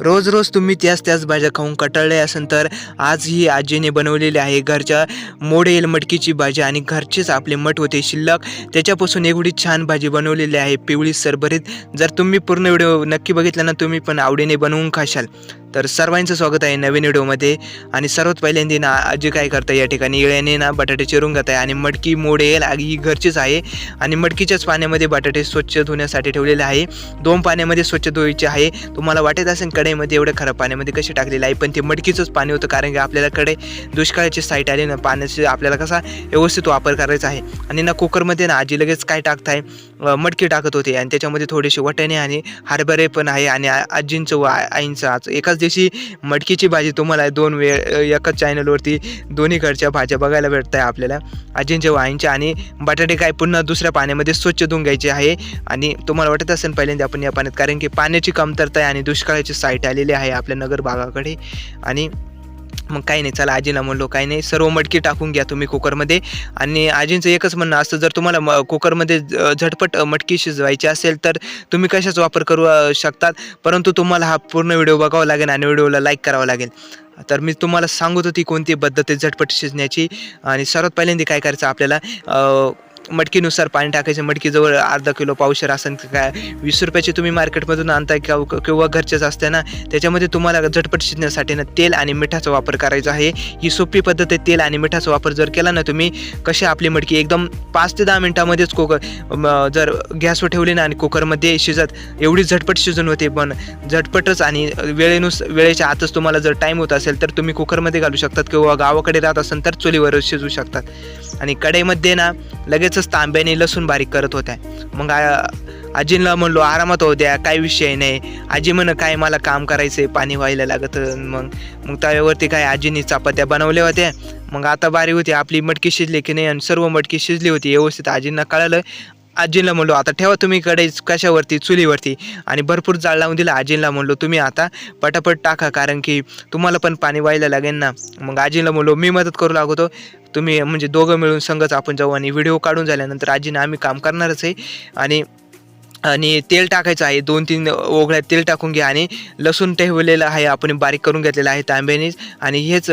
रोज रोज तुम्ही त्याच त्याच भाज्या खाऊन कटाळले असेल तर आज ही आजीने बनवलेली आहे घरच्या मोडेल मटकीची भाजी आणि घरचेच आपले मठ होते शिल्लक. त्याच्यापासून एवढी छान भाजी बनवलेली आहे पिवळी सरभरीत. जर तुम्ही पूर्ण व्हिडिओ नक्की बघितला ना तुम्ही पण आवडीने बनवून खाशाल. तर सर्वांचं स्वागत आहे नवीन व्हिडिओमध्ये. आणि सर्वात पहिल्यांदा ना आजी काय करतं या ठिकाणी? येळ्याने ना बटाटे चिरून घेत आहे आणि मटकी मोडेल ही घरचीच आहे. आणि मटकीच्याच पाण्यामध्ये बटाटे स्वच्छ धुण्यासाठी ठेवलेले आहे. दोन पाण्यामध्ये स्वच्छ धुवायचे आहे. तुम्हाला वाटत असेल कढईमध्ये एवढं खराब पाण्यामध्ये कसे टाकलेलं आहे पण ते मटकीचंच पाणी होतं कारण की आपल्याला कडे दुष्काळाची साईट आली ना पाण्याचे आपल्याला कसा व्यवस्थित वापर करायचा आहे. आणि ना कुकरमध्ये ना आजी लगेच काय टाकत आहे मटकी टाकत होते. आणि त्याच्यामध्ये थोडेसे वटणे आणि हरभरे पण आहे. आणि आजींचं व आईंचं आज एकाच दिवशी मटकीची भाजी तुम्हाला दोन वेळ एकाच चॅनलवरती दोन्ही घरच्या भाज्या बघायला भेटत आहे आपल्याला. आजींच्या वाईंच्या आणि बटाटे काय पुन्हा दुसऱ्या पाण्यामध्ये स्वच्छ धुवून घ्यायचे आहे. आणि तुम्हाला वाटत असेल पहिल्यांदा आपण या पाण्यात कारण की पाण्याची कमतरता आहे आणि दुष्काळाची साईट आलेली आहे आपल्या नगर भागाकडे. आणि मग काही नाही चला आजीला म्हणलो काही नाही सर्व मटकी टाकून घ्या तुम्ही कुकरमध्ये. आणि आजींचं एकच म्हणणं असतं जर तुम्हाला म कुकरमध्ये झटपट मटकी शिजवायची असेल तर तुम्ही कशाचा वापर करू शकतात? परंतु तुम्हाला हा पूर्ण व्हिडिओ बघावा लागेल आणि व्हिडिओला लाईक करावा लागेल. तर मी तुम्हाला सांगत होती कोणती पद्धत आहे झटपट शिजण्याची. आणि सर्वात पहिल्यांदा काय करायचं आपल्याला मटकीनुसार पाणी टाकायचं मटकीजवळ अर्धा किलो पावशर असेल काय. वीस रुपयाची तुम्ही मार्केटमधून आणताय किंवा किंवा घरचेच असते ना त्याच्यामध्ये तुम्हाला झटपट शिजण्यासाठी ना तेल आणि मिठाचा वापर करायचा आहे. ही सोपी पद्धत आहे तेल आणि मिठाचा वापर जर केला ना तुम्ही कशी आपली मटकी एकदम पाच ते दहा मिनटामध्येच कुकर जर गॅसवर ठेवली ना आणि कुकरमध्ये शिजत एवढी झटपट शिजून होते. पण झटपटच आणि वेळेनुस वेळेच्या आतच तुम्हाला जर टाईम होत असेल तर तुम्ही कुकरमध्ये घालू शकतात किंवा गावाकडे राहत असाल तर चुलीवर शिजवू शकतात. आणि कढईमध्ये ना लगेचच तांब्याने लसूण बारीक करत होत्या. मग आजींना म्हणलो आरामात होऊ द्या काही विषय नाही. आजी म्हण काय मला काम करायचं आहे पाणी व्हायला लागत. मग मग तव्यावरती काय आजींनी चपात्या बनवल्या होत्या. मग आता बारी होती आपली मटकी शिजली की नाही आणि सर्व मटकी शिजली होती व्यवस्थित आजींना कळालं. आजींना म्हणलो आता ठेवा तुम्ही कढई कशावरती चुलीवरती. आणि भरपूर जाळ लावून दिला. आजींना म्हणलो तुम्ही आता पटापट टाका कारण की तुम्हाला पण पाणी व्हायला लागेल ना. मग आजींना म्हणलो मी मदत करू लागतो. तुम्ही म्हणजे दोघं मिळून संगच आपण जाऊ आणि व्हिडिओ काढून झाल्यानंतर आजीने आम्ही काम करणारच आहे. आणि आणि तेल टाकायचं आहे. दोन तीन ओघळ्यात तेल टाकून घ्या आणि लसूण ठेवलेलं आहे. आपण बारीक करून घेतलेलं आहे तांब्यानेच. आणि हेच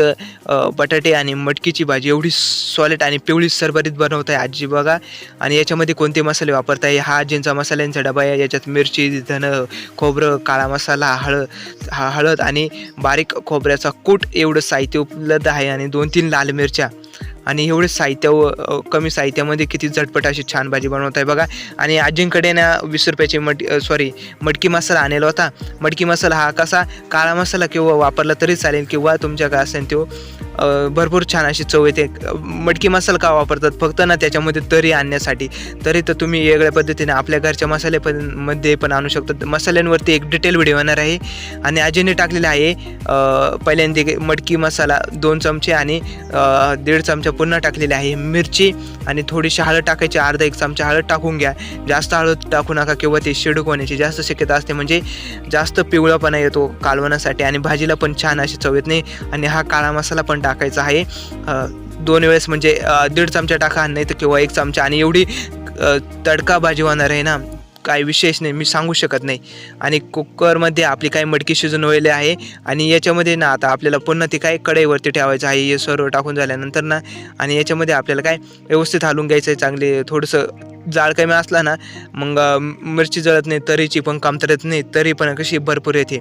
बटाटे आणि मटकीची भाजी एवढी सॉलिड आणि पिवळी सरभरीत बनवत आहे आजी बघा. आणि याच्यामध्ये कोणते मसाले वापरताय? हा आजींचा मसाल्यांचा डबा आहे. याच्यात मिरची धनं खोबरं काळा मसाला हळद हा हळद आणि बारीक खोबऱ्याचा कूट एवढं साहित्य उपलब्ध आहे. आणि दोन तीन लाल मिरच्या. आणि एवढे साहित्य व, कमी साहित्यामध्ये किती झटपट अशी छान भाजी बनवत आहे बघा. आणि आजींकडे ना वीस रुपयाची मट सॉरी मटकी मसाला आणलेला होता. मटकी मसाला हा कसा काळा मसाला किंवा वापरला तरी चालेल किंवा तुमच्या काय असेल तो. भरपूर छान अशी चव येते. मटकी मसाला का वापरतात? फक्त ना त्याच्यामध्ये तरी आणण्यासाठी. तरी तर तुम्ही वेगळ्या पद्धतीने आपल्या घरच्या मसाले पण मध्ये पण आणू शकतात मसाल्यांवरती एक डिटेल व्हिडिओ येणार आहे. आणि आजीने टाकलेला आहे पहिल्यांदा मटकी मसाला दोन चमचे आणि दीड चमचा पुन्हा टाकलेले आहे मिरची. आणि थोडीशी हळद टाकायची अर्धा एक चमचा हळद टाकून घ्या. जास्त हळद टाकू नका किंवा ते शिडूक होण्याची जास्त शक्यता असते. म्हणजे जास्त पिवळापणा येतो कालवणासाठी आणि भाजीला पण छान अशी चव येत नाही. आणि हा काळा मसाला पण टाकायचं आहे. दोन वेळेस म्हणजे दीड चमचा टाका नाही तर किंवा एक चमचा. आणि एवढी तडका भाजी होणार आहे ना काय विशेष नाही मी सांगू शकत नाही. आणि कुकरमध्ये आपली काही मडकी शिजून वळले आहे. आणि याच्यामध्ये ना आता आपल्याला पुन्हा ती काय कढईवरती ठेवायचं आहे. हे सर्व टाकून झाल्यानंतर ना आणि याच्यामध्ये आपल्याला काय व्यवस्थित हालून घ्यायचं आहे चांगले थोडंसं जाळ कमी असला ना मग मिरची जळत नाही तरीची पण कामतरत नाही तरी पण कशी भरपूर येते.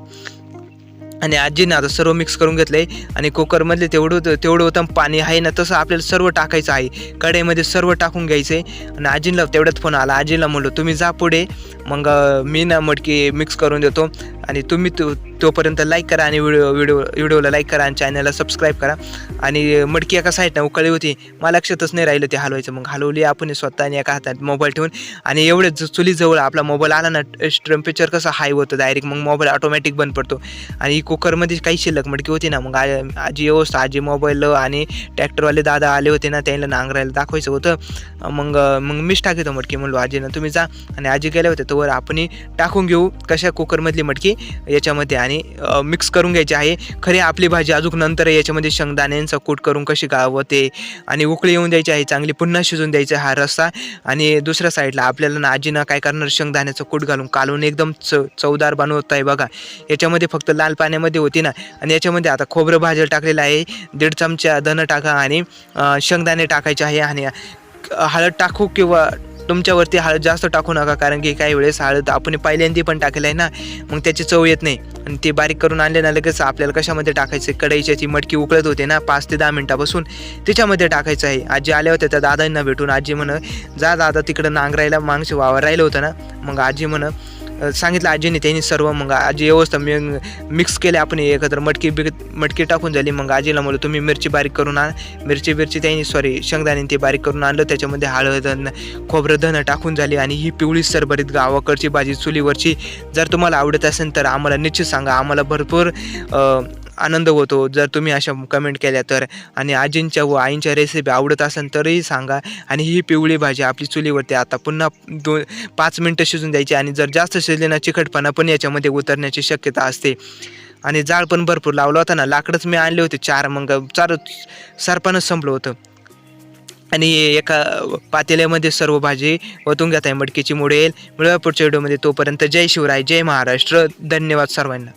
आणि आजीनं आता सर्व मिक्स करून घेतलं आहे आणि कुकरमधले तेवढं तेवढं होतं पाणी आहे ना तसं आपल्याला सर्व टाकायचं आहे. कढईमध्ये सर्व टाकून घ्यायचं आहे आणि आजींना तेवढ्यात फोन आला. आजीला म्हणलो तुम्ही जा पुढे. मग मी ना मटकी मिक्स करून देतो. आणि तुम्ही तो तोपर्यंत लाईक करा आणि व्हिडिओ व्हिडिओ व्हिडिओला लाईक करा आणि चॅनलला सबस्क्राईब करा. आणि मटकी एका साईडनं उकळी होती. मला लक्षातच नाही राहिलं ते हलवायचं. मग हलवली आपण स्वतः आणि एका हातात मोबाईल ठेवून. आणि एवढे चुलीजवळ आपला मोबाईल आला ना टेम्परेचर कसं हाय होतं डायरेक्ट मग मोबाईल ऑटोमॅटिक बंद पडतो. आणि कुकरमध्ये काही शिल्लक मटकी होती ना मग आजी व्यवस्था आजी मोबाईल आणि ट्रॅक्टरवाले दादा आले होते ना त्यांना नांगरायला दाखवायचं होतं. मग मग मीच टाकतो मटकी म्हणलो आजीनं तुम्ही जा. आणि आजी गेले होते तोवर आपण टाकून घेऊ कशा कुकरमधली मटकी याच्यामध्ये आणि मिक्स करून घ्यायची आहे. खरी आपली भाजी अजून नंतर याच्यामध्ये शेंगदाण्यांचा कूट करून कशी गावते आणि उकळी येऊन द्यायची आहे चांगली पुन्हा शिजून द्यायचा हा रस्सा. आणि दुसऱ्या साईडला आपल्याला ना आजीनं काय करणार शेंगदाण्याचं कूट घालून कालून एकदम च चवदार बनवत आहे बघा. याच्यामध्ये फक्त लाल पाण्यामध्ये होती ना. आणि याच्यामध्ये आता खोबरं भाजलं टाकलेलं आहे. दीड चमचा धनं टाका आणि शेंगदाणे टाकायचे आहे आणि हळद टाकू किंवा तुमच्यावरती हळद जास्त टाकू नका कारण की काही वेळेस हळद आपण पहिल्यांदी पण टाकलं आहे ना मग त्याची चव येत नाही. आणि ते बारीक करून आणले ना लगेच आपल्याला कशामध्ये टाकायचं कढईच्या ती मटकी उकळत होते ना पाच ते दहा मिनटापासून त्याच्यामध्ये टाकायचं आहे. आजी आल्या होत्या त्या दादांना भेटून आजी म्हण जा दादा तिकडं नांगरायला मागचे वावर राहिलं होतं ना. मग आजी म्हण सांगितलं आजीने त्यांनी सर्व मग आजी व्यवस्था मी मिक्स केले आपण एकत्र मटकी बिक मटकी टाकून झाली. मग आजीला म्हणलं तुम्ही मिरची बारीक करून आण. मिरची बिरची त्यांनी सॉरी शेंगदाणे ते बारीक करून आणलं. त्याच्यामध्ये हळद खोबरं धनं टाकून झाली. आणि ही पिवळी सरभरीत गावाकडची भाजी चुलीवरची. जर तुम्हाला आवडत असेल तर आम्हाला निश्चित सांगा. आम्हाला भरपूर आनंद होतो. जर तुम्ही अशा कमेंट केल्या तर. आणि आजींच्या व आईंच्या रेसिपी आवडत असेल तरीही सांगा. आणि ही पिवळी भाजी आपली चुलीवरती आता पुन्हा दोन पाच मिनटं शिजून द्यायची. आणि जर जास्त शिजले ना चिकटपणा पण याच्यामध्ये उतरण्याची शक्यता असते. आणि जाळ पण भरपूर लावलं होता ना लाकडंच मी आणले होते चार. मग चार सरपणच संपलं होतं. आणि एका पातेल्यामध्ये सर्व भाजी ओतून घेत आहे मटकीची मुडेल. मिळवा पुढच्या व्हिडिओमध्ये तोपर्यंत जय शिवराय जय महाराष्ट्र. धन्यवाद सर्वांना.